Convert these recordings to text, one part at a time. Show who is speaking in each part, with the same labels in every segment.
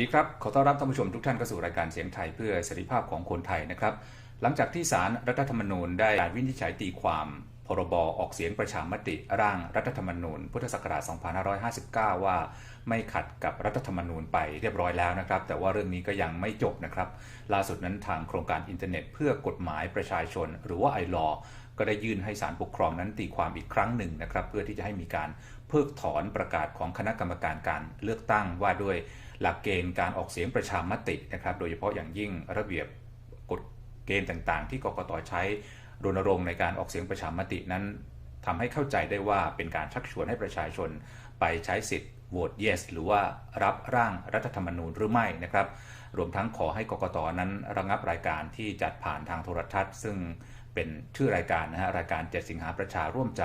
Speaker 1: ดีครับ ขอต้อนรับท่านผู้ชมทุกท่านเข้าสู่รายการเสียงไทยเพื่อเสรีภาพของคนไทยนะครับ หลังจากที่ศาลรัฐธรรมนูญได้วินิจฉัยตีความพรบออกเสียงประชามติร่างรัฐธรรมนูญ พุทธศักราช 2559 ว่าไม่ขัดกับรัฐธรรมนูญไปเรียบร้อยแล้วนะครับ แต่ว่าเรื่องนี้ก็ยังไม่จบนะครับ ล่าสุดนั้นทางโครงการอินเทอร์เน็ต เพื่อกฎหมายประชาชน หรือว่าไอรอก็ได้ยื่นให้ศาลปกครองนั้นตีความอีกครั้งหนึ่งนะครับ เพื่อที่จะให้มีการเพิกถอนประกาศของคณะกรรมการการเลือกตั้งว่าด้วย หลักเกณฑ์การออกเสียงประชามตินะครับ โดยเฉพาะอย่างยิ่งระเบียบกฎเกณฑ์ต่างๆ ที่กกตใช้รณรงค์ในการออกเสียงประชามตินั้นทำให้เข้าใจได้ว่าเป็นการชักชวนให้ประชาชน ไปใช้สิทธิ์โหวต yes หรือว่ารับร่างรัฐธรรมนูญหรือไม่นะครับ รวมทั้งขอให้กกตนั้นระงับรายการที่จัดผ่านทางโทรทัศน์ ซึ่งเป็นชื่อรายการนะฮะรายการ 7 สิงหาประชาร่วมใจ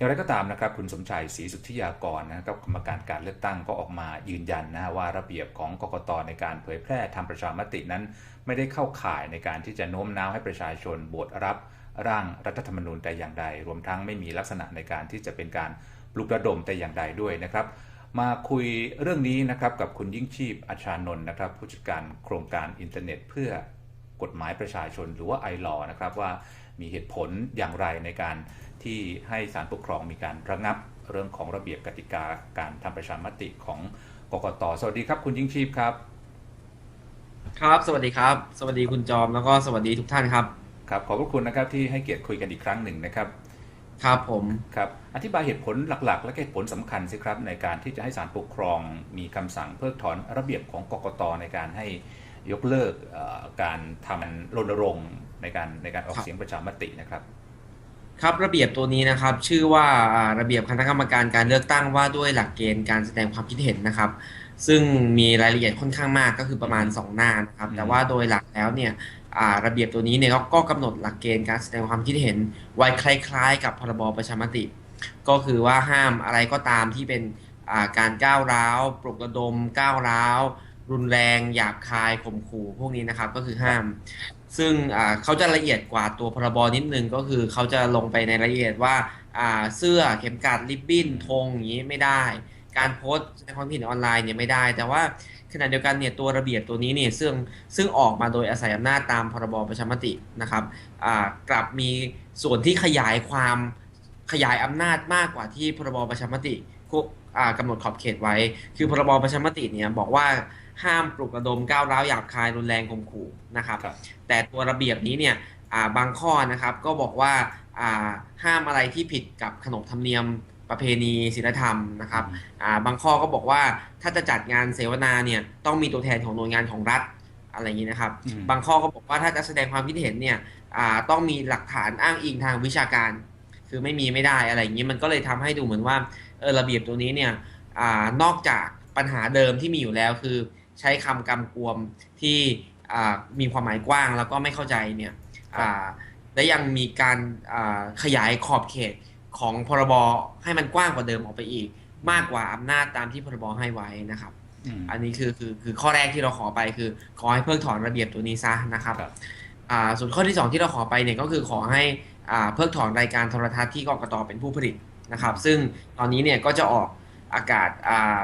Speaker 1: อย่างไรก็ตามนะครับคุณสมชัยศรีสุทธิยากรนะครับกรรมการการเลือกตั้งก็ออกมายืนยันนะว่าระเบียบของกกตในการเผยแพร่ทำประชามตินั้น ไม่ได้เข้าข่ายในการที่จะโน้มน้าวให้ประชาชนโหวตรับร่างรัฐธรรมนูญแต่อย่างใด รวมทั้งไม่มีลักษณะในการที่จะเป็นการปลุกระดมแต่อย่างใดด้วยนะครับ มาคุยเรื่องนี้นะครับกับคุณยิ่งชีพอาชานนท์นะครับ ผู้จัดการโครงการอินเทอร์เน็ต เพื่อกฎหมายประชาชนหรือว่าไอรอนะครับว่ามีเหตุผลอย่างไรในการ ที่ให้ศาลปกครองมีการระงับเรื่องของระเบียบกติกาการทำประชามติของกกตสวัสดีครับ คุณยิ่งชีพครับ
Speaker 2: ครับ สวัสดีครับ สวัสดีคุณจอมแล้วก็สวัสดีทุกท่านครับ
Speaker 1: ครับขอบพระคุณนะครับที่ให้เกียรติคุยกันอีกครั้งหนึ่งนะครับ
Speaker 2: ครับผม
Speaker 1: ครับอธิบายเหตุผลหลัก ๆ และเหตุผลสำคัญสิครับ ในการที่จะให้ศาลปกครองมีคำสั่งเพิกถอนระเบียบของกกตในการให้ยกเลิกเอ่อการทำรณรงค์ในการในการออกเสียงประชามตินะครับ
Speaker 2: ครับระเบียบตัวนี้นะครับ ชื่อว่าอ่าระเบียบคณะกรรมการการเลือกตั้งว่าด้วยหลักเกณฑ์การแสดงความคิดเห็นนะครับ ซึ่งมีรายละเอียดค่อนข้างมากก็คือประมาณ 2 หน้านะครับ
Speaker 1: อืม
Speaker 2: แต่ว่าโดยหลักแล้วเนี่ยอ่าระเบียบตัวนี้เนี่ยก็ก็กำหนดหลักเกณฑ์การแสดงความคิดเห็นไว้คล้ายๆ กับพรบประชามติ ก็คือว่าห้ามอะไรก็ตามที่เป็นอ่าการก้าวร้าวปลุกระดมก้าวร้าว รุนแรงหยาบคายข่มขู่พวกนี้นะครับก็คือห้าม ซึ่งเขาจะละเอียดกว่าตัวพรบนิดนึงก็คือเขาจะลงไปในรายละเอียดว่าเสื้อเข็มกลัดริบบิ้นธงอย่างนี้ไม่ได้ การโพสต์ในความคิดออนไลน์เนี่ยไม่ได้ แต่ว่าขณะเดียวกันเนี่ยตัวระเบียบตัวนี้เนี่ยซึ่งซึ่งออกมาโดยอาศัยอำนาจตามพรบประชามตินะครับกลับมีส่วนที่ขยายความขยายอำนาจมากกว่าที่พรบประชามติก็อ่ากำหนดขอบเขตไว้ คือพรบประชามติเนี่ยบอกว่า ห้ามปลุกระดมก้าวร้าวหยาบคายรุนแรงข่มขู่นะครับ
Speaker 1: ครับ
Speaker 2: แต่ตัวระเบียบนี้เนี่ยอ่าบางข้อนะครับก็บอกว่าอ่าห้ามอะไรที่ผิดกับขนบธรรมเนียมประเพณีศีลธรรมนะครับอ่าบางข้อก็บอกว่าถ้าจะจัดงานเสวนาเนี่ยต้องมีตัวแทนของหน่วยงานของรัฐอะไรอย่างนี้นะครับ
Speaker 1: อืม
Speaker 2: บางข้อก็บอกว่าถ้าจะแสดงความคิดเห็นเนี่ยอ่าต้องมีหลักฐานอ้างอิงทางวิชาการ คือไม่มีไม่ได้อะไรอย่างนี้มันก็เลยทำให้ดูเหมือนว่าเออระเบียบตัวนี้เนี่ยอานอกจากปัญหาเดิมที่มีอยู่แล้วคือ ใช้คำกำกวมที่อ่ามีความหมายกว้างแล้วก็ไม่เข้าใจเนี่ยอ่าและยังมีการอ่าขยายขอบเขตของพรบให้มันกว้างกว่าเดิมออกไปอีก มากกว่าอำนาจตามที่พรบให้ไว้นะครับ
Speaker 1: อืม
Speaker 2: อันนี้คือคือคือข้อแรกที่เราขอไปคือ ขอให้เพิกถอนระเบียบตัวนี้ซะนะครับ
Speaker 1: ครับ
Speaker 2: อ่าส่วนข้อที่ 2 ที่เราขอไปเนี่ยก็คือขอให้อ่าเพิกถอนรายการโทรทัศน์ที่กกตเป็นผู้ผลิตนะครับ ซึ่งตอนนี้เนี่ยก็จะออก อากาศอ่า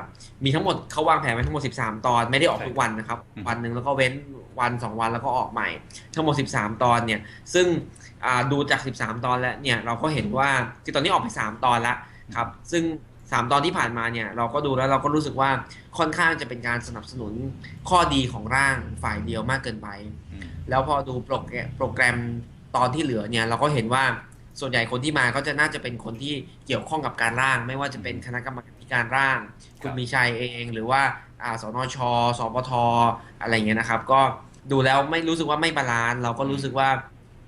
Speaker 2: มีทั้งหมดเขาวางแผนไว้ทั้งหมด 13 ตอนไม่ได้ออกทุกวันนะครับ
Speaker 1: อืม
Speaker 2: วันหนึ่งแล้วก็เว้นวัน 2 วันแล้วก็ออกใหม่ ทั้งหมด 13 ตอนเนี่ย ซึ่งอ่าดูจาก 13 ตอนแล้วเนี่ยเราก็เห็นว่าคือตอนนี้ออกไป 3 ตอนแล้วครับซึ่ง 3 ตอนที่ผ่านมาเนี่ยเราก็ดูแล้วเราก็รู้สึกว่าค่อนข้างจะเป็นการสนับสนุนข้อดีของร่างฝ่ายเดียวมากเกินไป
Speaker 1: อืม
Speaker 2: แล้วพอดูโปรแกรมโปรแกรมตอนที่เหลือเนี่ยเราก็เห็นว่าส่วนใหญ่คนที่มาก็จะน่าจะเป็นคนที่เกี่ยวข้องกับการร่าง ไม่ว่าจะเป็นคณะกรรมการ ร่าง คุณมีชัยเองหรือว่าอ่าสนชสปทอะไรเงี้ยนะครับ ก็ดูแล้วไม่รู้สึกว่าไม่บาลานซ์เราก็รู้สึกว่า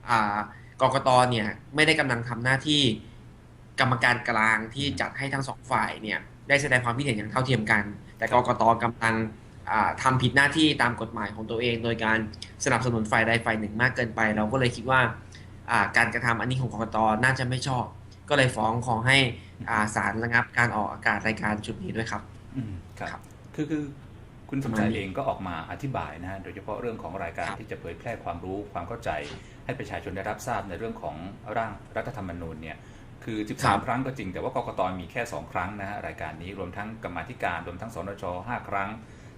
Speaker 2: อ่ากกตเนี่ยไม่ได้กำลังทำหน้าที่กรรมการกลางที่จัดให้ทั้งสองฝ่ายเนี่ยได้แสดงความคิดเห็นอย่างเท่าเทียมกัน แต่กกตกำลังอ่าทำผิดหน้าที่ตามกฎหมายของตัวเอง โดยการสนับสนุนฝ่ายใดฝ่ายหนึ่งมากเกินไป เราก็เลยคิดว่าอ่าการกระทำอันนี้ของกกตน่าจะไม่ชอบ ก็เลยฟ้องขอให้อ่าศาลระงับการออกอากาศรายการชุดนี้ด้วยครับ
Speaker 1: อืมครับ
Speaker 2: ครับ
Speaker 1: คือคือคุณสม
Speaker 2: ประ
Speaker 1: ชา
Speaker 2: มาณ
Speaker 1: ย
Speaker 2: นี้
Speaker 1: เองก็ออกมาอธิบายนะฮะโดยเฉพาะเรื่องของรายการ
Speaker 2: ครับ
Speaker 1: ที่จะเผยแพร่ความรู้ความเข้าใจ ให้ประชาชนได้รับทราบในเรื่องของร่างรัฐธรรมนูญเนี่ยคือ 13 ครั้งก็จริงแต่ว่ากกตมีแค่ 2 ครั้งนะฮะรายการนี้รวมทั้งกรรมาธิการรวมทั้งสนช5 ครั้ง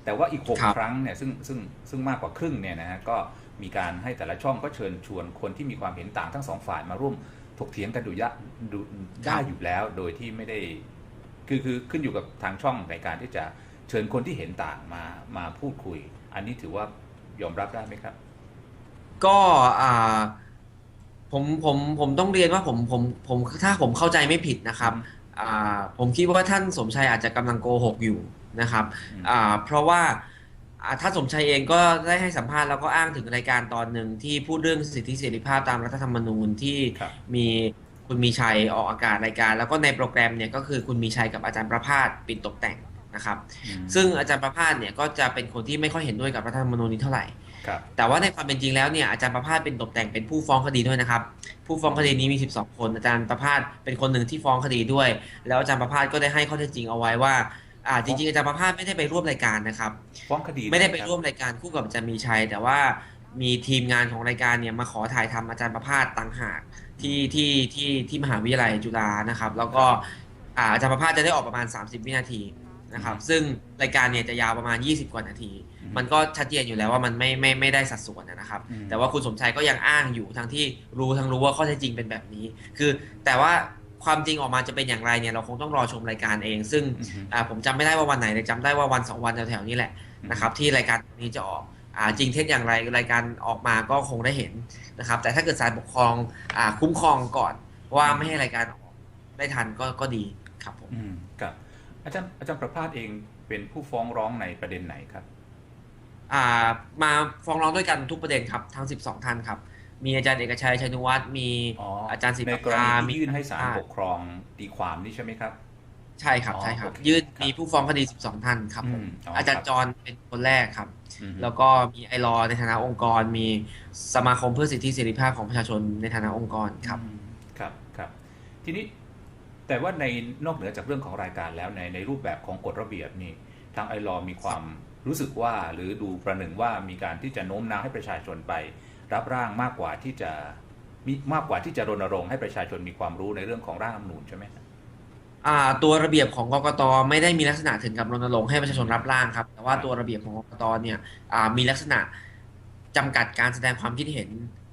Speaker 1: แต่ว่าอีก
Speaker 2: ครั
Speaker 1: 6
Speaker 2: บ
Speaker 1: ครั้งเนี่ยซึ่งซึ่งซึ่งมากกว่าครึ่งเนี่ยนะฮะก็มีการให้แต่ละช่องก็เชิญชวนคนที่มีความเห็นต่างทั้งสองฝ่ายมาร่วม ถกเถียงกันดูยะดูได้อยู่แล้ว โดยที่ไม่ได้ คือคือขึ้นอยู่กับทางช่องในการที่จะเชิญคนที่เห็นต่างมามาพูดคุย อันนี้ถือว่ายอมรับได้ไหมครับ
Speaker 2: ก็อ่าผมผมผมต้องเรียนว่าผมผมผมถ้าผมเข้าใจไม่ผิดนะครับอ่าผมคิดว่าท่านสมชัยอาจจะกำลังโกหกอยู่นะครับ
Speaker 1: อืม
Speaker 2: อ่าเพราะว่า อ่าท่านสมชัยเองก็ได้ให้สัมภาษณ์แล้วก็อ้างถึงรายการตอนหนึ่งที่พูดเรื่องสิทธิเสรีภาพตามรัฐธรรมนูญที่
Speaker 1: ครับ
Speaker 2: มีคุณมีชัยออกอากาศรายการ แล้วก็ในโปรแกรมเนี่ยก็คือคุณมีชัยกับอาจารย์ประภาสปิ่นตกแต่งนะครับ
Speaker 1: อืม
Speaker 2: ซึ่งอาจารย์ประภาสเนี่ยก็จะเป็นคนที่ไม่ค่อยเห็นด้วยกับรัฐธรรมนูญนี้เท่าไหร่
Speaker 1: ครับ
Speaker 2: แต่ว่าในความเป็นจริงแล้วเนี่ยอาจารย์ประภาสเป็นตกแต่งเป็นผู้ฟ้องคดีด้วยนะครับ ผู้ฟ้องคดีนี้มี 12 คน อาจารย์ประภาสเป็นคนหนึ่งที่ฟ้องคดีด้วย แล้วอาจารย์ประภาสก็ได้ให้ข้อเท็จจริงเอาไว้ว่า อ่าจริงๆอาจารย์ประภาสไม่ได้ไปร่วมรายการนะครับ
Speaker 1: ฟ้องคดี
Speaker 2: ไม่ได้ไป
Speaker 1: นะคบ
Speaker 2: ร่วมรายการคู่กับอาจารย์มีชัย แต่ว่ามีทีมงานของรายการเนี่ยมาขอถ่ายทำอาจารย์ประภาสต่างหากที่ที่ที่ที่มหาวิทยาลัยจุฬานะครับ แล้วก็อ่าอาจารย์ประภาสจะได้ออกประมาณ 30 วินาทีนะครับ ซึ่งรายการเนี่ยจะยาวประมาณ 20 กว่านาที
Speaker 1: อืม
Speaker 2: มันก็ชัดเจนอยู่แล้วว่ามันไม่ไม่ไม่ได้สัดส่วนนะครับ
Speaker 1: อืม
Speaker 2: แต่ว่าคุณสมชัยก็ยังอ้างอยู่ทั้งที่รู้ทั้งรู้ว่าข้อเท็จจริงเป็นแบบนี้ คือแต่ว่า ความจริงออกมาจะเป็นอย่างไรเนี่ยเราคงต้องรอชมรายการเอง ซึ่ง
Speaker 1: อืม
Speaker 2: อ่าผมจำไม่ได้ว่าวันไหนแต่จำได้ว่าวันสองวันแถวๆนี้แหละนะครับที่รายการนี้จะออกอ่าจริงเท็จอย่างไรรายการออกมาก็คงได้เห็นนะครับ แต่ถ้าเกิดศาลปกครองอ่าคุ้มครองก่อนว่าไม่ให้รายการออกได้ทันก็ก็ดีครับผม
Speaker 1: อืมครับอาจารย์อาจารย์ประภาสเองเป็นผู้ฟ้องร้องในประเด็นไหนครับ
Speaker 2: อ่ามาฟ้องร้องด้วยกันทุกประเด็นครับทั้ง 12 ท่านครับ มีอาจารย์เอกชัยชัยนุวัฒน์มี
Speaker 1: อ๋อ
Speaker 2: อาจารย์ศิ
Speaker 1: ใน
Speaker 2: ป
Speaker 1: กร
Speaker 2: ภา
Speaker 1: ณี
Speaker 2: มี
Speaker 1: ที่ยื่นให้ศาล
Speaker 2: อ่า
Speaker 1: ปกครองตีความนี่ใช่ไหมครับ
Speaker 2: ใช่ครับ
Speaker 1: อ๋อ
Speaker 2: ใช่ครับ
Speaker 1: โอเค
Speaker 2: ยื่น
Speaker 1: ครับ
Speaker 2: มีผู้ฟ้องคดี 12 ท่านครับผม
Speaker 1: อืมอ๋อ
Speaker 2: อาจาร
Speaker 1: ครั
Speaker 2: ย์
Speaker 1: บ
Speaker 2: จรเป็นคนแรกครับ
Speaker 1: อืม
Speaker 2: แล้วก็มีไอรอในฐานะองค์กร มีสมาคมเพื่อสิทธิเสรีภาพของประชาชนในฐานะองค์กรครับ
Speaker 1: อืมครับครับทีนี้แต่ว่าในนอกเหนือจากเรื่องของรายการแล้วในในรูปแบบของกฎระเบียบนี่ทางไอรอมีความรู้สึกว่าหรือดูประหนึ่งว่ามีการที่จะโน้มน้าวให้ประชาชนไป รับร่างมากกว่าที่จะมีมากกว่าที่จะรณรงค์ให้ประชาชนมีความรู้ในเรื่องของร่างรัฐธรรมนูญใช่ไหม
Speaker 2: อ่าตัวระเบียบของกกตไม่ได้มีลักษณะถึงกับรณรงค์ให้ประชาชนรับร่างครับ แต่ว่าตัวระเบียบของกกตเนี่ยอ่ามีลักษณะจำกัดการแสดงความคิดเห็น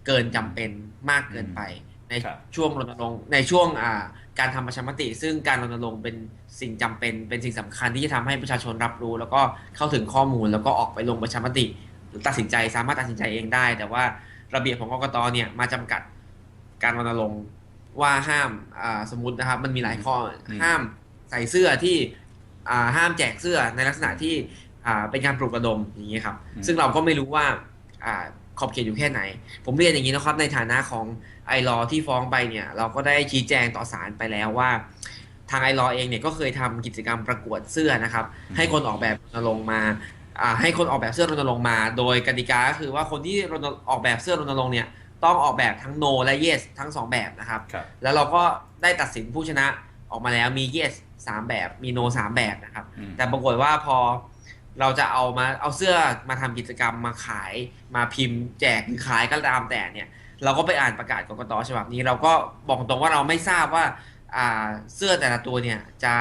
Speaker 2: เกินจำเป็นมากเกินไป ใน
Speaker 1: ครับ
Speaker 2: ช่วงรณรงค์ในช่วงอ่าการทำประชามติ ซึ่งการรณรงค์เป็นสิ่งจำเป็นเป็นสิ่งสำคัญที่จะทำให้ประชาชนรับรู้ แล้วก็เข้าถึงข้อมูลแล้วก็ออกไปลงประชามติหรือ ตัดสินใจสามารถตัดสินใจเองได้ แต่ว่าระเบียบของกกตเนี่ยมาจำกัดการรณรงค์ว่าห้ามอ่าสมมตินะครับ มันมีหลายข้ออ
Speaker 1: ม
Speaker 2: ห้ามใส่เสื้อที่อ่าห้ามแจกเสื้อในลักษณะที่อ่าเป็นการปลุกระดมอย่างนี้ยครับ
Speaker 1: อืม
Speaker 2: ซึ่งเราก็ไม่รู้ว่าอ่าขอบเขตอยู่แค่ไหน ผมเรียนอย่างนี้นะครับ ในฐานะของไอรอที่ฟ้องไปเนี่ย เราก็ได้ชี้แจงต่อศาลไปแล้วว่า ทางไอรอเองเนี่ยก็เคยทำกิจกรรมประกวดเสื้อนะครับ
Speaker 1: อืม
Speaker 2: ให้คนออกแบบรณรงค์มาอ่า ให้คนออกแบบเสื้อรณรงค์มา โดยกติกาก็คือว่าคนที่รณออกแบบเสื้อรณรงค์เนี่ยต้องออกแบบทั้ง no และ yes ทั้งสองแบบนะครับ
Speaker 1: ครับ
Speaker 2: แล้วเราก็ได้ตัดสินผู้ชนะออกมาแล้วมี yes สามแบบมี no สามแบบนะครับ
Speaker 1: อืม
Speaker 2: แต่ปรากฏว่าพอเราจะเอามาเอาเสื้อมาทำกิจกรรมมาขายมาพิมพ์แจกหรือขายก็ตามแต่เนี่ยเราก็ไปอ่านประกาศกกตฉบับนี้ เราก็บอกตรงว่าเราไม่ทราบว่าอ่าเสื้อแต่ละตัวเนี่ยจะ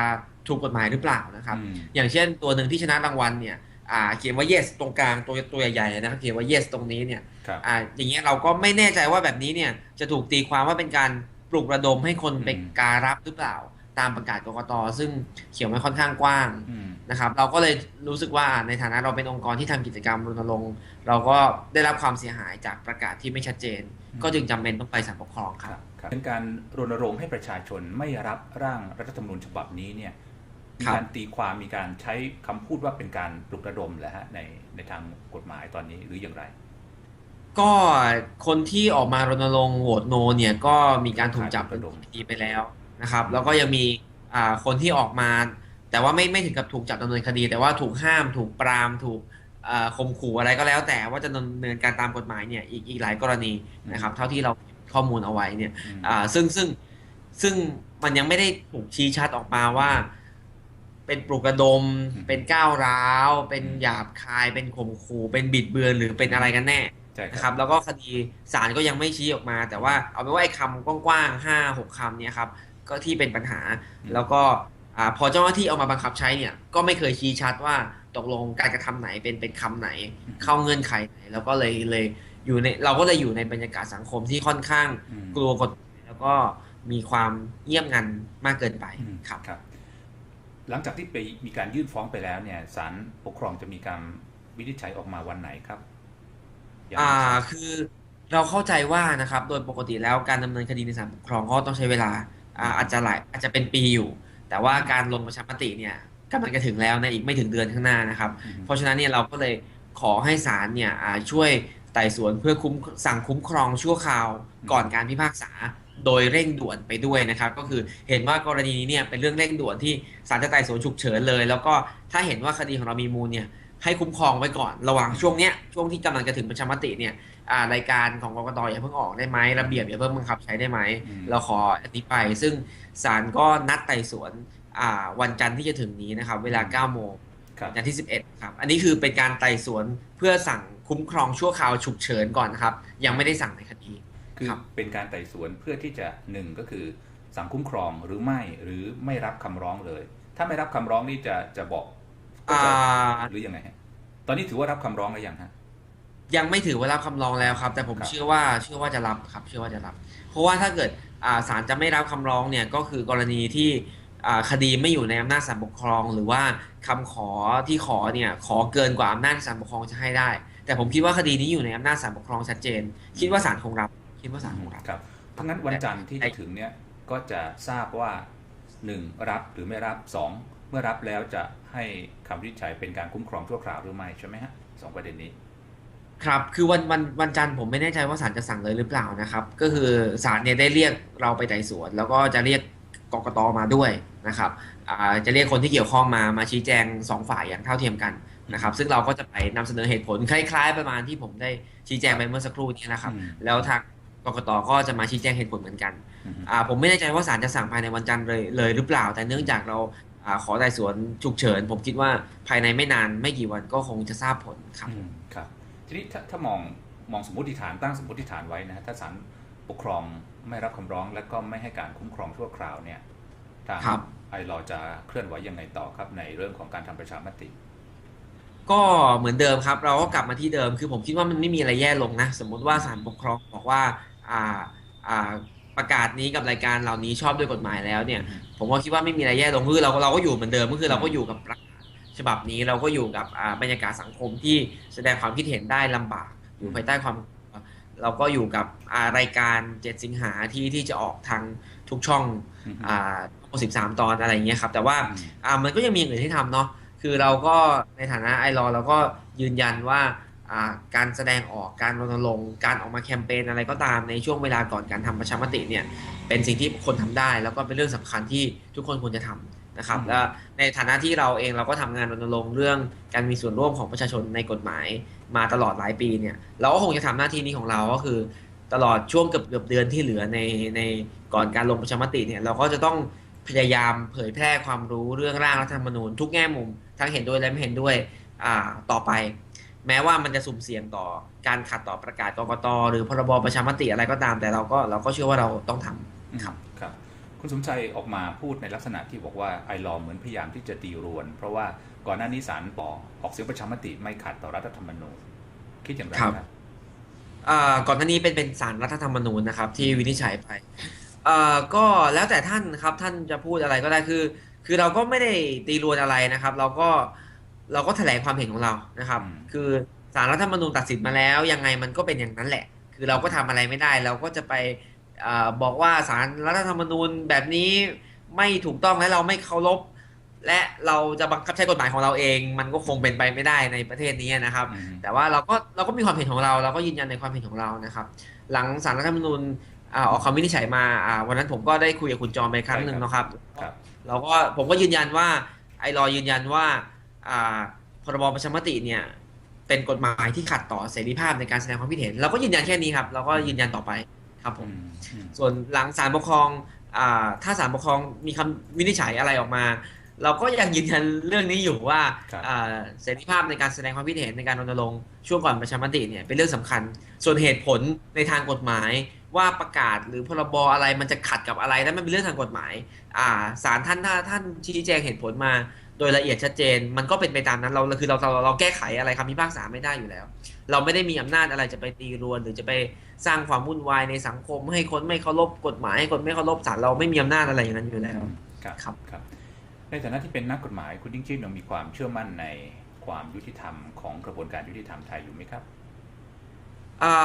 Speaker 2: ถูกกฎหมายหรือเปล่านะครับ
Speaker 1: อืม
Speaker 2: อย่างเช่นตัวหนึ่งที่ชนะรางวัลเนี่ย อ่าเขียนว่า yes ตรงกลางตัวตัวใหญ่ๆนะครับเขียนว่า yes ตรงนี้เนี่ย
Speaker 1: ครับ
Speaker 2: อ่าอย่างเงี้ยเราก็ไม่แน่ใจว่าแบบนี้เนี่ยจะถูกตีความว่าเป็นการปลุกระดมให้คนไป
Speaker 1: อืม
Speaker 2: การรับหรือเปล่า ตามประกาศกกตซึ่งเขียนไว้ค่อนข้างกว้าง
Speaker 1: อืม
Speaker 2: นะครับ เราก็เลยรู้สึกว่าในฐานะเราเป็นองค์กรที่ทำกิจกรรมรณรงค์เราก็ได้รับความเสียหายจากประกาศที่ไม่ชัดเจน
Speaker 1: อืม
Speaker 2: ก็จึงจำเป็นต้องไปศาลปกครองค
Speaker 1: ค
Speaker 2: รั
Speaker 1: รับบครับเป็นการรณรงค์ให้ประชาชนไม่รับร่างรัฐธรรมนูญฉบับนี้เนี่ย มี
Speaker 2: ครับ
Speaker 1: การตีความมีการใช้คำพูดว่าเป็นการปลุกระดมเหรอฮะในในทางกฎหมายตอนนี้หรืออย่างไร
Speaker 2: ก็คนที่ออกมารณรงค์โหวตโนเนี่ยก็มีการถูกจับ
Speaker 1: ปลุกระดม
Speaker 2: คดีไปแล้วนะครับ แล้วก็ยังมีอ่าคนที่ออกมา แต่ว่าไม่ไม่ถึงกับถูกจับดำเนินคดี แต่ว่าถูกห้ามถูกปรามถูกอ่าข่มขู่อะไรก็แล้ว แต่ว่าจะดำเนินการตามกฎหมายเนี่ยอีกอีกหลายกรณีนะครับ เท่าที่เราข้อมูลเอาไว้เนี่ย
Speaker 1: อืม
Speaker 2: อ่าซึ่งซึ่งซึ่งมันยังไม่ได้ถูกชี้ชัดออกมาว่า เป็นปลุกระดม
Speaker 1: อืม
Speaker 2: เป็นก้าวร้าว เป็น
Speaker 1: อืม
Speaker 2: หยาบคาย เป็นข่มขู่ เป็นบิดเบือนหรือเป็นอะไรกันแน่
Speaker 1: ใช่ค
Speaker 2: นะค
Speaker 1: รั
Speaker 2: รับบแล้วก็คดีศาลก็ยังไม่ชี้ออกมา แต่ว่าเอาเป็นว่าไอ้คำกว้างๆห้าหกคำเนี่ยครับ ก็ที่เป็นปัญหา
Speaker 1: อืม
Speaker 2: แล้วก็อ่าพอเจ้าหน้าที่เอามาบังคับใช้เนี่ย ก็ไม่เคยชี้ชัดว่าตกลงการกระทำไหนเป็นเป็นคำไหน
Speaker 1: อืม
Speaker 2: เข้าเงื่อนไขไหน แล้วก็เลยเลยอยู่ในเราก็เลยอยู่ในบรรยากาศสังคมที่ค่อนข้าง
Speaker 1: อืม
Speaker 2: กลัวกฎหมายแล้วก็มีความเยี่ยมงันมากเกินไป
Speaker 1: อืม
Speaker 2: ครับ
Speaker 1: ครับ หลังจากที่ไปมีการยื่นฟ้องไปแล้วเนี่ยศาลปกครองจะมีการวินิจฉัยออกมาวันไหนครับยังไม่
Speaker 2: อ่า
Speaker 1: ทราบ
Speaker 2: คือเราเข้าใจว่านะครับ โดยปกติแล้วการดำเนินคดีในศาลปกครองก็ต้องใช้เวลาอ่าอาจจะหลายอาจจะเป็นปีอยู่ แต่ว่าการลงประชามติเนี่ยกำลังจะถึงแล้วในอีกไม่ถึงเดือนข้างหน้านะครับ
Speaker 1: อืม
Speaker 2: เพราะฉะนั้นเนี่ยเราก็เลยขอให้ศาลเนี่ยอ่าช่วยไต่สวนเพื่อคุ้มสั่งคุ้มครองชั่วคราวก่อนการพิพากษา โดยเร่งด่วนไปด้วยนะครับ ก็คือเห็นว่ากรณีนี้เนี่ยเป็นเรื่องเร่งด่วนที่ศาลจะไต่สวนฉุกเฉินเลย แล้วก็ถ้าเห็นว่าคดีของเรามีมูลเนี่ยให้คุ้มครองไว้ก่อนระหว่างช่วงเนี้ยช่วงที่กำลังจะถึงประชามติเนี่ยอ่ารายการของกกตอย่าเพิ่งออกได้ไหมระเบียบอย่าเพิ่งบังคับใช้ได้ไหม
Speaker 1: อืม
Speaker 2: เราขออันนี้ไป ซึ่งศาลก็นัดไต่สวนอ่าวันจันทร์ที่จะถึงนี้นะครับ เวลา9โมง
Speaker 1: ครับ
Speaker 2: อย่างที่ 11 ครับ อันนี้คือเป็นการไต่สวนเพื่อสั่งคุ้มครองชั่วคราวฉุกเฉินก่อนนะครับ ยังไม่ได้สั่งในคดี
Speaker 1: คือ
Speaker 2: ครับ
Speaker 1: เป็นการไต่สวนเพื่อที่จะหนึ่งก็คือสั่งคุ้มครองหรือไม่หรือไม่รับคำร้องเลย ถ้าไม่รับคำร้องนี่จะจะบอกก็
Speaker 2: อ่
Speaker 1: จะาหรือยังไงฮะตอนนี้ถือว่ารับคำร้องหรือยังฮะ
Speaker 2: ยังไม่ถือว่ารับคำร้องแล้วครับ แต่ผม
Speaker 1: ครับ
Speaker 2: เชื่อว่าเชื่อว่าจะรับครับ เชื่อว่าจะรับ เพราะว่าถ้าเกิดอ่าศาลจะไม่รับคำร้องเนี่ยก็คือกรณีที่อ่าคดีไม่อยู่ในอำนาจศาลปกครอง หรือว่าคำขอที่ขอเนี่ยขอเกินกว่าอำนาจศาลปกครองจะให้ได้ แต่ผมคิดว่าคดีนี้อยู่ในอำนาจศาลปกครองชัดเจน คิดว่าศาลคงรับ คิดว่าศาลคงรับ
Speaker 1: ครับทั้างนั้นวันจันทร์ที่จะถึงเนี่ยก็จะทราบว่าหนึ่งรับหรือไม่รับสองเมื่อรับแล้วจะให้คำวินิจฉัยเป็นการคุ้มครองชั่วคราวหรือไม่ใช่ไหมฮะสองประเด็นนี้
Speaker 2: ครับคือวันวันวันจันทร์ผมไม่แน่ใจว่าศาลจะสั่งเลยหรือเปล่านะครับ ก็คือศาลเนี่ยได้เรียกเราไปไต่สวน แล้วก็จะเรียกกกตมาด้วยนะครับอ่าจะเรียกคนที่เกี่ยวข้องมามาชี้แจงสองฝ่ายอย่างเท่าเทียมกันนะครับ ซึ่งเราก็จะไปนำเสนอเหตุผลคล้าย ๆ ประมาณที่ผมได้ชี้แจงไปเมื่อสักครู่นี้นะครับ
Speaker 1: อืม
Speaker 2: แล้วทาง กกตก็จะมาชี้แจงเหตุผลเหมือนกัน
Speaker 1: อืม
Speaker 2: อ่าผมไม่แน่ใจว่าศาลจะสั่งภายในวันจันทร์เลยเลยหรือเปล่า แต่เนื่องจากเราอ่าขอไต่สวนฉุกเฉิน ผมคิดว่าภายในไม่นานไม่กี่วันก็คงจะทราบผลครับ
Speaker 1: อืมครับทีนี้ถ้าถ้ามองมองสมมติฐานตั้งสมมติฐานไว้นะถ้าศาลปกครองไม่รับคำร้องและก็ไม่ให้การคุ้มครองชั่วคราวเนี่ยทาง
Speaker 2: ครับ
Speaker 1: ไอรอว์จะเคลื่อนไหวยังไงต่อครับในเรื่องของการทำประชามติ
Speaker 2: ก็เหมือนเดิมครับ เราก็กลับมาที่เดิมคือผมคิดว่ามันไม่มีอะไรแย่ลงนะ สมมุติว่าศาลปกครองบอกว่าอ่าอ่า ประกาศนี้กับรายการเหล่านี้ชอบด้วยกฎหมายแล้วเนี่ย ผมก็คิดว่าไม่มีอะไรแย่ลงคือเราเราก็อยู่เหมือนเดิมก็คือเราก็อยู่กับประกาศฉบับนี้เราก็อยู่กับอ่าบรรยากาศสังคมที่แสดงความคิดเห็นได้ลำบากอยู่ภายใต้ความเราก็อยู่กับอ่ารายการเจ็ดสิงหาที่ที่จะออกทางทุกช่อง
Speaker 1: อืม
Speaker 2: อ่าสิบสามตอนอะไรอย่างเงี้ยครับ แต่ว่า
Speaker 1: อืม
Speaker 2: อ่ามันก็ยังมีอย่างอื่นให้ทำเนาะคือเราก็ในฐานะไอรอเราก็ยืนยันว่าอ่า การแสดงออกการรณรงค์การออกมาแคมเปญอะไรก็ตามในช่วงเวลาก่อนการทำประชามติเนี่ยเป็นสิ่งที่คนทำได้ แล้วก็เป็นเรื่องสำคัญที่ทุกคนควรจะทำนะครับ
Speaker 1: อืม
Speaker 2: และในฐานะที่เราเองเราก็ทำงานรณรงค์เรื่องการมีส่วนร่วมของประชาชนในกฎหมายมาตลอดหลายปีเนี่ยเราก็คงจะทำหน้าที่นี้ของเราก็คือ ตลอดช่วงเกือบเกือบเดือนที่เหลือในในก่อนการลงประชามติเนี่ยเราก็จะต้องพยายามเผยแพร่ความรู้เรื่องร่างรัฐธรรมนูญทุกแง่มุมทั้งเห็นด้วยและไม่เห็นด้วยอ่าต่อไป แม้ว่ามันจะสุ่มเสี่ยงต่อการขัดต่อประกาศกกตหรือพรบประชามติอะไรก็ตาม แต่เราก็เราก็เชื่อว่าเราต้องทำครับ
Speaker 1: ครับ คุณสมชัยออกมาพูดในลักษณะที่บอกว่าไอรอว์เหมือนพยายามที่จะตีรวน เพราะว่าก่อนหน้านี้ศาลบอกออกเสียงประชามติไม่ขัดต่อรัฐธรรมนูญคิดอย่างไร
Speaker 2: ครับ
Speaker 1: ครับ
Speaker 2: อ่าก่อนหน้านี้เป็นเป็นสารรัฐธรรมนูญนะครับ ที่วินิจฉัยไปอ่าก็แล้วแต่ท่านครับท่านจะพูดอะไรก็ได้คือ คือเราก็ไม่ได้ตีรวนอะไรนะครับ เราก็เราก็แถลงความเห็นของเรานะครับ
Speaker 1: อืม
Speaker 2: คือสารรัฐธรรมนูญตัดสินมาแล้ว ยังไงมันก็เป็นอย่างนั้นแหละ คือเราก็ทำอะไรไม่ได้ เราก็จะไปอาบอกว่าสารรัฐธรรมนูญแบบนี้ไม่ถูกต้องและเราไม่เคารพและเราจะบังคับใช้กฎหมายของเราเอง มันก็คงเป็นไปไม่ได้ในประเทศนี้นะครับ
Speaker 1: อืม
Speaker 2: แต่ว่าเราก็เราก็มีความเห็นของเรา เราก็ยืนยันในความเห็นของเรานะครับ หลังสารรัฐธรรมนูญอ่าออกคำวินิจฉัยมาอ่าวันนั้นผมก็ได้คุยกับคุณจอมไปครั้งหนึ่ง
Speaker 1: ใช่ครับ
Speaker 2: นะครับ
Speaker 1: ครับ
Speaker 2: เราก็ผมก็ยืนยันว่าไอรอยืนยันว่าอ่า พรบประชามติเนี่ยเป็นกฎหมายที่ขัดต่อเสรีภาพในการแสดงความคิดเห็น เราก็ยืนยันแค่นี้ครับเราก็ยืนยันต่อไปครับผม
Speaker 1: อืมอืม
Speaker 2: ส่วนหลังศาลปกครองอ่าถ้าศาลปกครองมีคำวินิจฉัยอะไรออกมา เราก็ยังยืนยันเรื่องนี้อยู่ว่า
Speaker 1: ครับ
Speaker 2: อ่าเสรีภาพในการแสดงความคิดเห็นในการรณรงค์ช่วงก่อนประชามติเนี่ยเป็นเรื่องสำคัญ ส่วนเหตุผลในทางกฎหมาย ว่าประกาศหรือพรบอะไรมันจะขัดกับอะไรนั้นมันเป็นเรื่องทางกฎหมาย อ่าศาลท่านถ้าท่านชี้แจงเหตุผลมา โดยละเอียดชัดเจน มันก็เป็นไปตามนั้นเราคือเราเราเราแก้ไขอะไรคำพิพากษาไม่ได้อยู่แล้ว เราไม่ได้มีอำนาจอะไรจะไปตีรวน หรือจะไปสร้างความวุ่นวายในสังคม ให้คนไม่เคารพกฎหมายให้คนไม่เคารพศาลเราไม่มีอำนาจอะไรอย่างนั้นอยู่แล้ว
Speaker 1: ครับ
Speaker 2: ครับ
Speaker 1: ครับในฐานะที่เป็นนักกฎหมายคุณยิ่งชีพยังมีความเชื่อมั่นในความยุติธรรมของกระบวนการยุติธรรมไทยอยู่ไหมครับ
Speaker 2: อ่า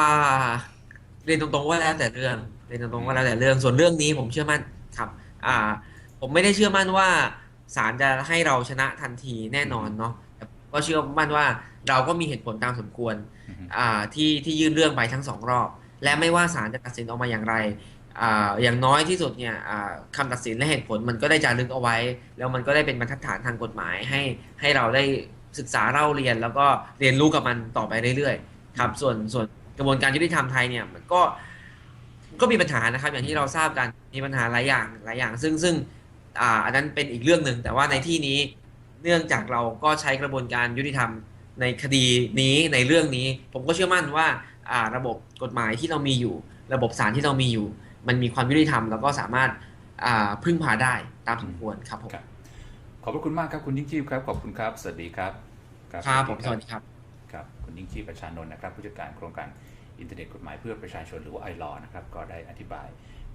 Speaker 2: เรียนตรงๆว่าแล้วแต่เรื่องเรียนตรงๆว่าแล้วแต่เรื่องส่วนเรื่องนี้ผมเชื่อมั่นครับ อ่า ผมไม่ได้เชื่อมั่นว่าศาลจะให้เราชนะทันทีแน่นอนเนาะแต่ก็เชื่อมั่นว่าเราก็มีเหตุผลตามสมควร
Speaker 1: อือฮึ
Speaker 2: อ่าที่ที่ยื่นเรื่องไปทั้งสองรอบ และไม่ว่าศาลจะตัดสินออกมาอย่างไรอ่าอย่างน้อยที่สุดเนี่ยอ่าคำตัดสินและเหตุผลมันก็ได้จารึกเอาไว้ แล้วมันก็ได้เป็นบรรทัดฐานทางกฎหมายให้ให้เราได้ศึกษาเล่าเรียนแล้วก็เรียนรู้กับมันต่อไปเรื่อยๆ ครับ ส่วนส่วนก ระบวนการยุติธรรมไทยเนี่ยมันก็ก็มีปัญหานะครับ อย่างที่เราทราบกันมีปัญหาหลายอย่างหลายอย่าง ซึ่งซึ่งอ่าอันนั้นเป็นอีกเรื่องหนึ่งแต่ว่าในที่นี้เนื่องจากเราก็ใช้กระบวนการยุติธรรมในคดีนี้ในเรื่องนี้ ผมก็เชื่อมั่นว่าอ่าระบบกฎหมายที่เรามีอยู่ ระบบศาลที่เรามีอยู่ มันมีความยุติธรรม แล้วก็สามารถอ่าพึ่งพาได้ตามสมควรครับผม
Speaker 1: ครับขอบพระคุณมากครับคุณยิ่งชีพครับขอบคุณครับ สวัสดีครับ
Speaker 2: ครับผมสวัสดีครับ
Speaker 1: ครับคุณยิ่งชีพประชานนท์นะครับ ผู้จัดการโครงการ อินเทอร์เน็ตกฎหมายเพื่อประชาชนหรือว่าไอรอนะครับก็ได้อธิบาย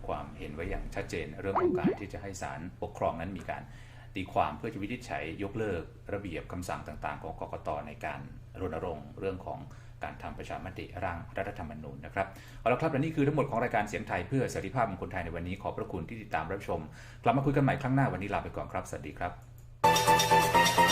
Speaker 1: ความเห็นไว้อย่างชัดเจน เรื่องของการที่จะให้ศาลปกครองนั้นมีการตีความเพื่อจะวินิจฉัยยกเลิกระเบียบคำสั่งต่างๆ ของกกตในการรณรงค์เรื่องของการทำประชามติร่างรัฐธรรมนูญนะครับเอาละครับและนี่คือทั้งหมดของรายการเสียงไทยเพื่อเสรีภาพของคนไทยในวันนี้ขอบพระคุณที่ติดตามรับชม กลับมาคุยกันใหม่ครั้งหน้าวันนี้ลาไปก่อนครับ สวัสดีครับ